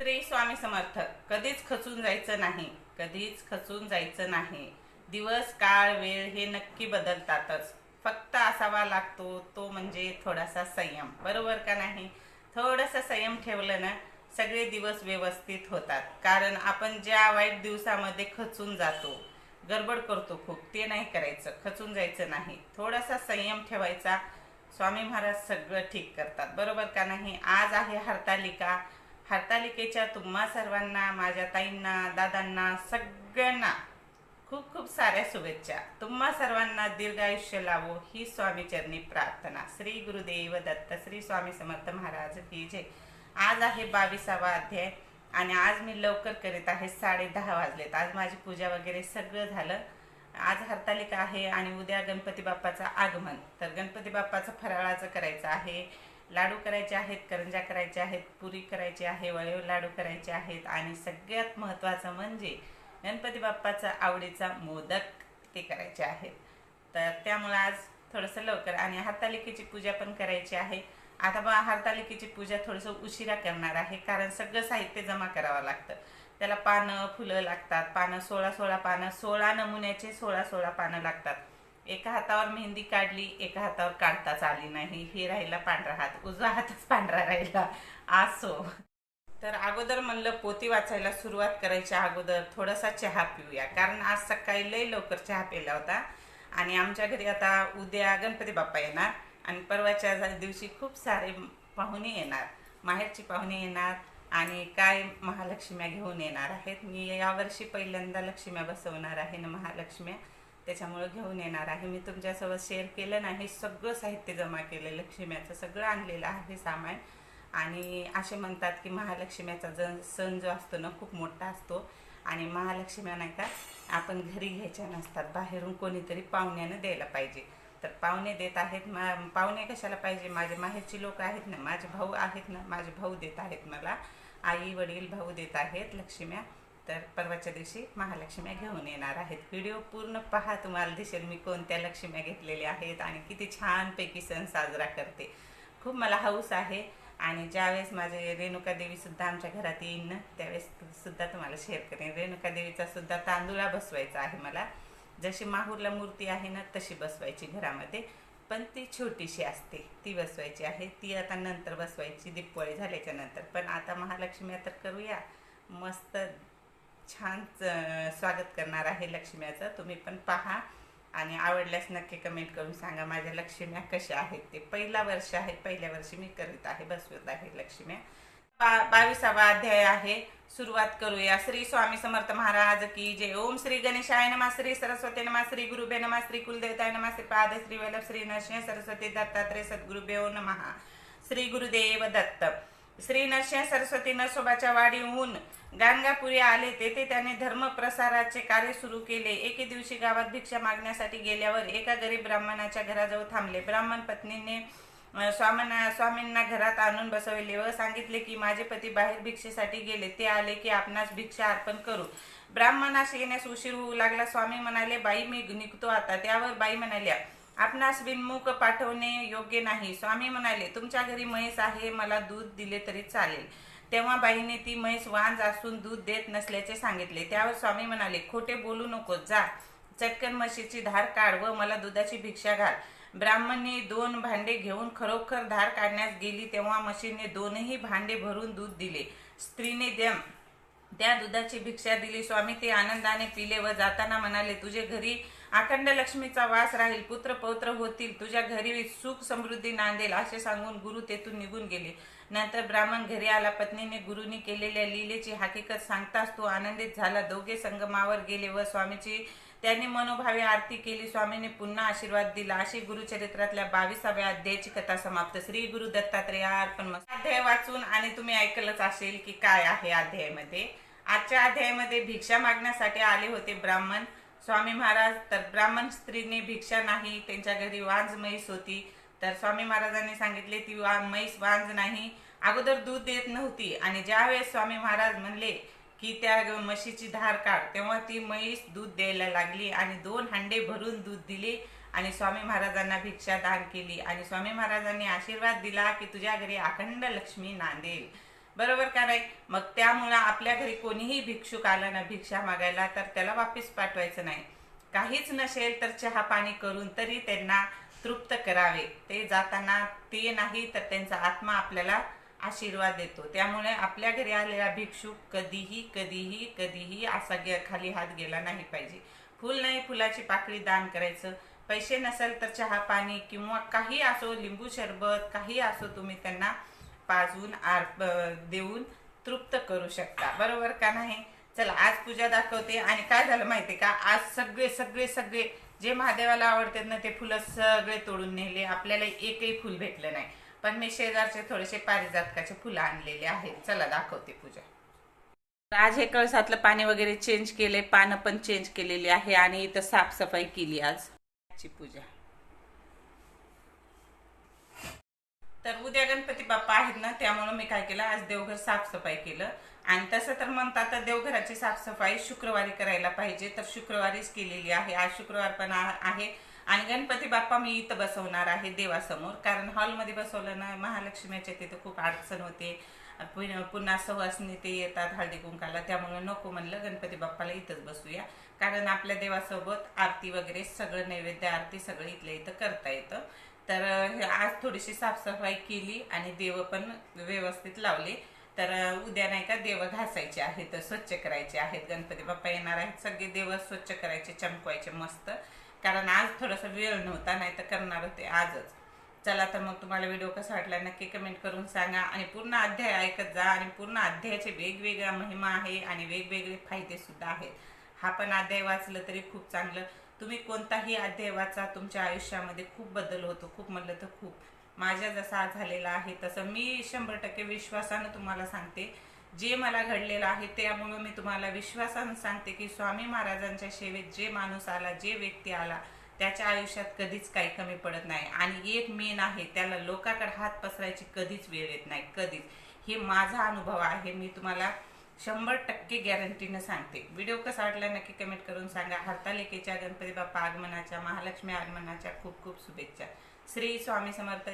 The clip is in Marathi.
श्री स्वामी समर्थ. कधीच खचून जायचं नाही. कधीच खचून जायचं नाही. दिवस काळ वेळ हे नक्की बदलतातच. फक्त असावा लागतो तो म्हणजे थोडासा संयम. बरोबर का नाही? थोडासा संयम ठेवलं ना सगळे दिवस व्यवस्थित होतात. कारण आपण ज्या वाईट दिवसामध्ये खचून जातो गडबड करतो खूप ते नाही करायचं. खचून जायचं नाही. थोडासा संयम ठेवायचा. स्वामी महाराज सगळं ठीक करतात. बरोबर का नाही? आज आहे हरतालिका. हरतालिकेच्या तुम्हा सर्वांना माझ्या ताईंना दादांना सगळ्यांना खूप खूप साऱ्या शुभेच्छा. तुम्हा सर्वांना दीर्घ आयुष्य लावो ही स्वामी चरणी प्रार्थना. श्री गुरुदेव दत्त श्री स्वामी समर्थ महाराज की जय. आज आहे बावीसावा अध्याय आणि आज मी लवकर करीत आहे साडे दहा वाजलेत. आज माझी पूजा वगैरे सगळं झालं. आज हरतालिका आहे आणि उद्या गणपती बाप्पाचं आगमन. तर गणपती बाप्पाचं फराळाचं करायचं आहे. लाडू करायचे आहेत करंजा करायच्या आहेत पुरी करायची आहे वळेव लाडू करायचे आहेत आणि सगळ्यात महत्त्वाचं म्हणजे गणपती बाप्पाचा आवडीचा मोदक ते करायचे आहेत. तर त्यामुळं आज थोडंसं लवकर आणि हातालिकेची पूजा पण करायची आहे. आता बा हरतालिकेची पूजा थोडंसं उशिरा करणार आहे कारण सगळं साहित्य जमा करावं लागतं. त्याला पानं फुलं लागतात पानं सोळा सोळा पानं सोळा नमुन्याचे सोळा सोळा पानं लागतात. एका हातावर मेहंदी काढली एका हातावर काढताच आली नाही. हे राहिला पांढरा हात उजवा हातच पांढरा राहिला. असो. तर अगोदर म्हणलं पोती वाचायला सुरुवात करायच्या अगोदर थोडासा चहा पिऊया. कारण आज सकाळी लय लवकर चहा पिला होता. आणि आमच्या घरी आता उद्या गणपती बाप्पा येणार. आणि परवाच्या दिवशी खूप सारे पाहुणे येणार. माहेरची पाहुणे येणार. आणि काय महालक्ष्म्या घेऊन येणार आहेत. मी यावर्षी पहिल्यांदा लक्ष्म्या बसवणार आहे ना महालक्ष्म्या. त्याच्यामुळं घेऊन येणार आहे. मी तुमच्यासोबत शेअर केलं नाही. सगळं साहित्य जमा केलं लक्ष्म्याचं सगळं आणलेलं आहे सामान. आणि असे म्हणतात की महालक्ष्म्याचा ज सण जो असतो ना खूप मोठा असतो. आणि महालक्ष्म्या नाही का आपण घरी घ्यायच्या नसतात. बाहेरून कोणीतरी पाहुण्यानं द्यायला पाहिजे. तर पाहुणे देत आहेत. मा पाहुणे कशाला पाहिजे? माझे माहेरची लोक आहेत ना माझे भाऊ आहेत ना माझे भाऊ देत आहेत मला. आई वडील भाऊ देत आहेत लक्ष्म्या. तर परवाच्या दिवशी महालक्ष्म्या घेऊन येणार आहेत. व्हिडिओ पूर्ण पहा तुम्हाला दिसेल मी कोणत्या लक्ष्म्या घेतलेल्या आहेत आणि किती छानपैकी सण साजरा करते. खूप मला हौस आहे आणि ज्यावेळेस माझे रेणुका देवीसुद्धा आमच्या घरात येईन ना त्यावेळेस सुद्धा तुम्हाला शेअर करेन. रेणुका देवीचा सुद्धा तांदूळा बसवायचा आहे मला. जशी माहूरला मूर्ती आहे ना तशी बसवायची घरामध्ये. पण ती छोटीशी असते. ती बसवायची आहे. ती आता नंतर बसवायची. दिपवळी झाल्याच्यानंतर. पण आता महालक्ष्मी तर करूया. मस्त छान स्वागत करणार आहे लक्ष्म्याचं तुम्ही पण पहा आणि आवडल्यास नक्की कमेंट करून सांगा माझ्या लक्ष्म्या कशा आहेत. ते पहिला वर्ष आहे पहिल्या वर्षी मी करीत आहे बसवत आहे लक्ष्म्या. बा बावीसावा अध्याय आहे सुरुवात करूया. श्री स्वामी समर्थ महाराज की जय. ओम श्री गणेशाय नमा श्री सरस्वती नमा श्री गुरुबे नमा श्री कुलदेवताय नमा श्री पाद श्री वल्लभ श्री नरसिंह सरस्वती दत्तात्रय सद्गुरुबे नमहा श्री गुरुदेव दत्त. श्री नरसिंह सरस्वती नसोबाच्या वाडीहून गाणगापुरी आले तेथे त्याने धर्म प्रसाराचे कार्य सुरू केले. एके दिवशी गावात भिक्षा मागण्यासाठी गेल्यावर एका गरीब ब्राह्मणाच्या घराजवळ थांबले. ब्राह्मण पत्नीने स्वामींना स्वामींना घरात आणून बसवले व सांगितले की माझे पती बाहेर भिक्षेसाठी गेले. ते आले की आपणास भिक्षा अर्पण करू. ब्राह्मणास येण्यास उशीर होऊ लागला. स्वामी म्हणाले बाई मी निघतो आता. त्यावर बाई म्हणाल्या आपणास बिनमुख पाठवणे योग्य नाही. स्वामी म्हणाले तुमच्या घरी म्हैस आहे मला दूध दिले तरी चालेल. तेव्हा बाईने ती म्हैस वांज असून दूध देत नसल्याचे सांगितले. त्यावर स्वामी म्हणाले खोटे बोलू नको जा. चटकन म्हशीची धार काढ व मला दुधाची भिक्षा घाल. ब्राह्मणने दोन भांडे घेऊन खरोखर धार काढण्यास गेली तेव्हा म्हशीने दोनही भांडे भरून दूध दिले. स्त्रीने द्या त्या दुधाची भिक्षा दिली. स्वामी ते आनंदाने पिले व जाताना म्हणाले तुझे घरी अखंड लक्ष्मीचा वास राहील पुत्र पौत्र होतील तुझ्या घरी सुख समृद्धी नांदेल असे सांगून गुरु तेथून निघून गेले. नंतर ब्राह्मण घरी आला पत्नीने गुरुनी केलेल्या लीलेची हकीकत सांगताच तो आनंदित झाला. दोघे संगमावर गेले व स्वामीची त्यांनी मनोभावे आरती केली. स्वामीने पुन्हा आशीर्वाद दिला. अशी गुरुचरित्रातल्या बावीसाव्या अध्यायाची कथा समाप्त. श्री गुरु दत्तात्रय अर्पण अध्याय वाचून आणि तुम्ही ऐकलंच असेल की काय आहे अध्यायामध्ये. आजच्या अध्यायामध्ये भिक्षा मागण्यासाठी आले होते ब्राह्मण. स्वामी महाराज तर ब्राह्मण स्त्रीने भिक्षा नाही त्यांच्या घरी वांज म्हैस होती. तर स्वामी महाराजांनी सांगितले ती वा म्हैस वांज नाही. अगोदर दूध देत नव्हती आणि ज्यावेळेस स्वामी महाराज म्हणले की त्या म्हशीची धार काढ तेव्हा ती म्हैस दूध द्यायला लागली आणि दोन हांडे भरून दूध दिले आणि स्वामी महाराजांना भिक्षा दान केली. आणि स्वामी महाराजांनी आशीर्वाद दिला की तुझ्या घरी अखंड लक्ष्मी नांदेल. बरोबर का नाही? मग त्यामुळं आपल्या घरी कोणीही भिक्षुक आला ना भिक्षा मागायला तर त्याला वापस पाठवायचं नाही. काहीच नसेल तर चहा पाणी करून तरी त्यांना तृप्त करावे. ते जाताना ते नाही तर त्यांचा आत्मा आपल्याला आशीर्वाद देतो. त्यामुळे आपल्या घरी आलेला भिक्षुक कधीही कधीही कधीही असा गे खाली हात गेला नाही पाहिजे. फुल नाही फुलाची पाकळी दान करायचं. पैसे नसेल तर चहा पाणी किंवा काही असो लिंबू सरबत काही असो तुम्ही त्यांना पाजून आर देऊन तृप्त करू शकता. बरोबर का नाही? चला आज पूजा दाखवते. आणि काय झालं माहितीये का? आज सगळे सगळे सगळे जे महादेवाला आवडतात ना ते फुलं सगळे तोडून नेले. आपल्याला एकही फुल भेटलं नाही. पण मी शेजारचे थोडेसे पारिजातकाचे फुलं आणलेले आहेत. चला दाखवते पूजा. आज हे कळसातलं पाणी वगैरे चेंज केले पानं पण चेंज केलेली आहे आणि इथं साफसफाई केली आज. आजची पूजा. तर उद्या गणपती बाप्पा आहेत ना त्यामुळे मी काय केलं आज देवघर साफसफाई केलं. आणि तसं तर म्हणतात तर देवघराची साफसफाई शुक्रवारी करायला पाहिजे. तर शुक्रवारीच केलेली आहे. आज शुक्रवार पण आहे. आणि गणपती बाप्पा मी इथं बसवणार आहे देवासमोर. कारण हॉलमध्ये बसवलं ना महालक्ष्मीच्या तिथं खूप अडचण होते. पुन- पुन्हा सहवासनी ते येतात हळदी कुंकाला. त्यामुळे नको म्हणलं गणपती बाप्पाला इथंच बसूया. कारण आपल्या देवासोबत आरती वगैरे सगळं नैवेद्य आरती सगळं इथल्या इथं करता येतं. तर हे आज थोडीशी साफसफाई केली आणि देव पण व्यवस्थित लावले. तर उद्या नाही का देव घासायचे आहेत स्वच्छ करायचे आहेत. गणपती बाप्पा येणार आहेत. सगळे देव स्वच्छ करायचे चमकवायचे मस्त. कारण आज थोडासा वेळ नव्हता नाही तर करणार होते आजच. चला तर मग तुम्हाला व्हिडिओ कसा वाटला नक्की कमेंट करून सांगा. आणि पूर्ण अध्याय ऐकत जा आणि पूर्ण अध्यायाचे वेगवेगळ्या महिमा आहे आणि वेगवेगळे फायदे सुद्धा आहेत. हा पण अध्याय वाचलं तरी खूप चांगलं. तुम्ही कोणताही अध्याय वाचा तुमच्या आयुष्यामध्ये खूप बदल होतो खूप म्हणलं तर खूप. माझ्या जसा झालेला आहे तसं मी शंभर टक्के विश्वासानं तुम्हाला सांगते. जे मला घडलेलं आहे त्यामुळे मी तुम्हाला विश्वासानं सांगते की स्वामी महाराजांच्या सेवेत जे माणूस आला जे व्यक्ती आला त्याच्या आयुष्यात कधीच काही कमी पडत नाही. आणि एक मेन आहे त्याला लोकाकडे हात पसरायची कधीच वेळ येत नाही कधीच. हे माझा अनुभव आहे. मी तुम्हाला शंभर टक्के गॅरंटीनं सांगते. व्हिडिओ कसा वाटला नक्की कमेंट करून सांगा. हरतालिकेच्या गणपती बाप्पा आगमनाच्या महालक्ष्मी आगमनाच्या खूप खूप शुभेच्छा. श्री स्वामी समर्थ.